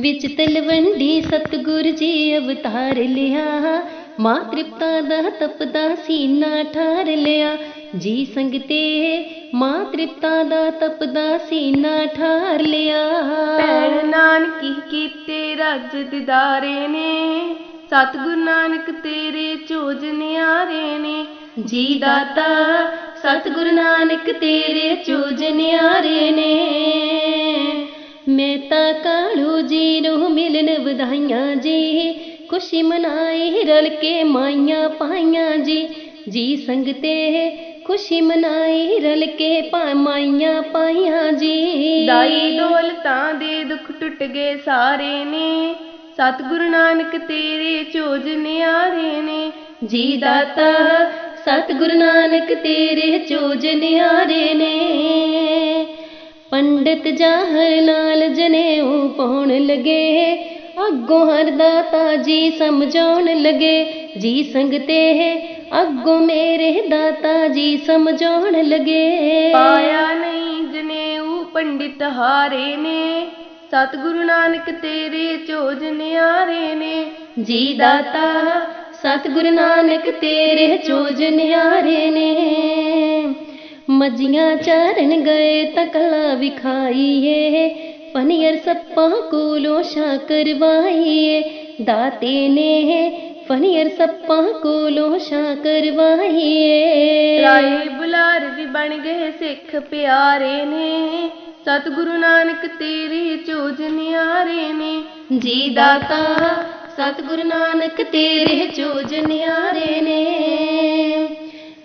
ਵਿੱਚ ਤਲਵੰਡੀ ਸਤਿਗੁਰ ਜੀ ਅਵਤਾਰ ਲਿਆ। ਮਾਂ ਤ੍ਰਿਪਤਾ ਦਾ ਤਪਦਾ ਸੀਨਾ ਠਾਰ ਲਿਆ। ਜੀ ਸੰਗਤੇ ਮਾਂ ਤ੍ਰਿਪਤਾ ਦਾ ਤਪਦਾ ਸੀਨਾ ਠਾਰ ਲਿਆ। ਭੈਣ ਨਾਨਕੀ ਕੀਤੇ ਰਜ ਦਿਦਾਰੇ ਨੇ। ਸਤਿਗੁਰੂ ਨਾਨਕ ਤੇਰੇ ਚੋਜ ਨਿਆਰੇ ਨੇ। ਜੀ ਦਾਤਾ ਸਤਿਗੁਰੂ ਨਾਨਕ ਤੇਰੇ ਚੋਜ ਨਿਆਰੇ ਵਧਾਈਆਂ ਜੀ। ਖੁਸ਼ੀ ਮਨਾਏ ਰਲ ਕੇ ਮਾਈਆਂ ਪਾਈਆਂ ਜੀ। ਜੀ ਸੰਗਤੇ ਖੁਸ਼ੀ ਮਨਾਈ ਰਲ ਕੇ ਪਾ ਮਾਈਆਂ ਪਾਈਆਂ ਜੀ। ਦਾਈ ਦੌਲਤਾਂ ਦੇ ਦੁੱਖ ਟੁੱਟ ਗਏ ਸਾਰੇ ਨੇ। ਸਤਿਗੁਰੂ ਨਾਨਕ ਤੇਰੇ ਚੋਜ ਨਿਆਰੇ ਨੇ। ਜੀ ਦਾਤਾ ਸਤਿਗੁਰੂ ਨਾਨਕ ਤੇਰੇ ਚੋਜ ਨਿਆਰੇ ਨੇ। ਪੰਡਤ ਜਾਹਰ ਨਾਲ ਜਨੇਊ ਪਾਉਣ ਲਗੇ। ਅੱਗੋਂ ਹਰ ਦਾਤਾ ਜੀ ਸਮਝਾਉਣ ਲਗੇ। ਜੀ ਸੰਗਤੇ ਅੱਗੋਂ ਮੇਰੇ ਦਾਤਾ ਜੀ ਸਮਝਾਉਣ ਲਗੇ। ਪਾਇਆ ਨਹੀਂ ਜਨੇਊ ਪੰਡਿਤ ਹਾਰੇ ਨੇ। ਸਤਿਗੁਰੂ ਨਾਨਕ ਤੇਰੇ ਚੋਜ ਨਿਆਰੇ ਨੇ। ਜੀ ਦਾਤਾ ਸਤਿਗੁਰੂ ਨਾਨਕ ਤੇਰੇ ਚੋਜ ਨਿਆਰੇ ਨੇ। ਮੱਝੀਆਂ ਚਾਰਨ ਗਏ ਤਕਲਾ ਵਿਖਾਈਏ ਪਨੀਰ ਸੱਪਾਂ ਕੋਲੋਂ ਸ਼ਾ ਕਰਵਾਈਏ ਦਾਤੇ ਨੇ ਪਨੀਰ ਸੱਪਾਂ ਕੋਲੋਂ ਸ਼ਾ ਕਰਵਾਈਏ ਰਾਏ ਬੁਲਾਰ ਵੀ ਬਣ ਗਏ ਸਿੱਖ ਪਿਆਰੇ ਨੇ ਸਤਿਗੁਰੂ ਨਾਨਕ ਤੇਰੇ ਚੋਜ ਨਿਆਰੇ ਨੇ ਜੀ ਦਾਤਾ ਸਤਿਗੁਰੂ ਨਾਨਕ ਤੇਰੇ ਚੋਜ ਨਿਆਰੇ ਨੇ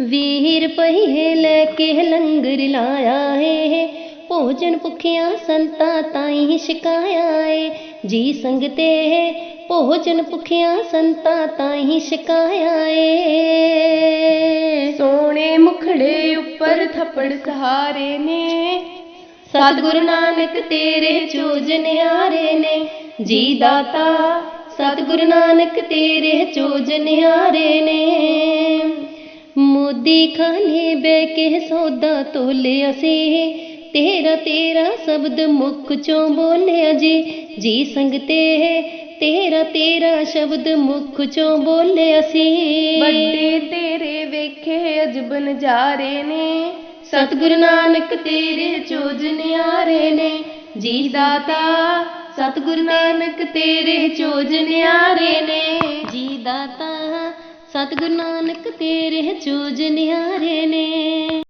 ਵੀਰ ਪਹੀਏ ਲੈ ਕੇ ਲੰਗਰ ਲਾਇਆ ਏ ਭੋਜਨ ਭੁਖਿਆ ਸੰਤਾਂ ਤਾਈਂ ਛਕਾਇਆ ਏ ਜੀ ਸੰਗਤੇ ਭੋਜਨ ਭੁਖਿਆ ਸੰਤਾਂ ਤਾਈਂ ਛਕਾਇਆ ਏ ਸੋਹਣੇ ਮੁਖੜੇ ਉੱਪਰ ਥੱਪੜ ਸਹਾਰੇ ਨੇ। ਸਤਿਗੁਰੂ ਨਾਨਕ ਤੇਰੇ ਚੋਜ ਨਿਆਰੇ ਨੇ। ਜੀ ਦਾਤਾ ਸਤਿਗੁਰੂ ਨਾਨਕ ਤੇਰੇ ਚੋਜ ਨਿਆਰੇ ਨੇ। ਮੋਦੀ ਖਾਨੇ ਬੈ ਕੇ ਸੌਦਾ ਤੋਲਿਆ ਸੀ। ਤੇਰਾ ਤੇਰਾ ਸ਼ਬਦ ਮੁਖ ਚੋਂ ਬੋਲਿਆ ਜੀ। ਜੀ ਸੰਗਤੇ ਤੇਰਾ ਤੇਰਾ ਸ਼ਬਦ ਮੁਖ ਚੋਂ ਬੋਲਿਆ ਸੀ। ਵੱਡੇ ਤੇਰੇ ਵੇਖੇ ਅਜਬ ਨਜ਼ਾਰੇ ਨੇ। ਸਤਿਗੁਰੂ ਨਾਨਕ ਤੇਰੇ ਚੋਜ ਨਿਆਰੇ ਨੇ। ਜੀ ਦਾਤਾ ਸਤਿਗੁਰੂ ਨਾਨਕ ਤੇਰੇ ਚੋਜ ਨਿਆਰੇ ਨੇ। ਜੀ ਦਾਤਾ ਸਤਿਗੁਰੂ ਨਾਨਕ ਤੇਰੇ ਚੋਜ ਨਿਆਰੇ ਨੇ।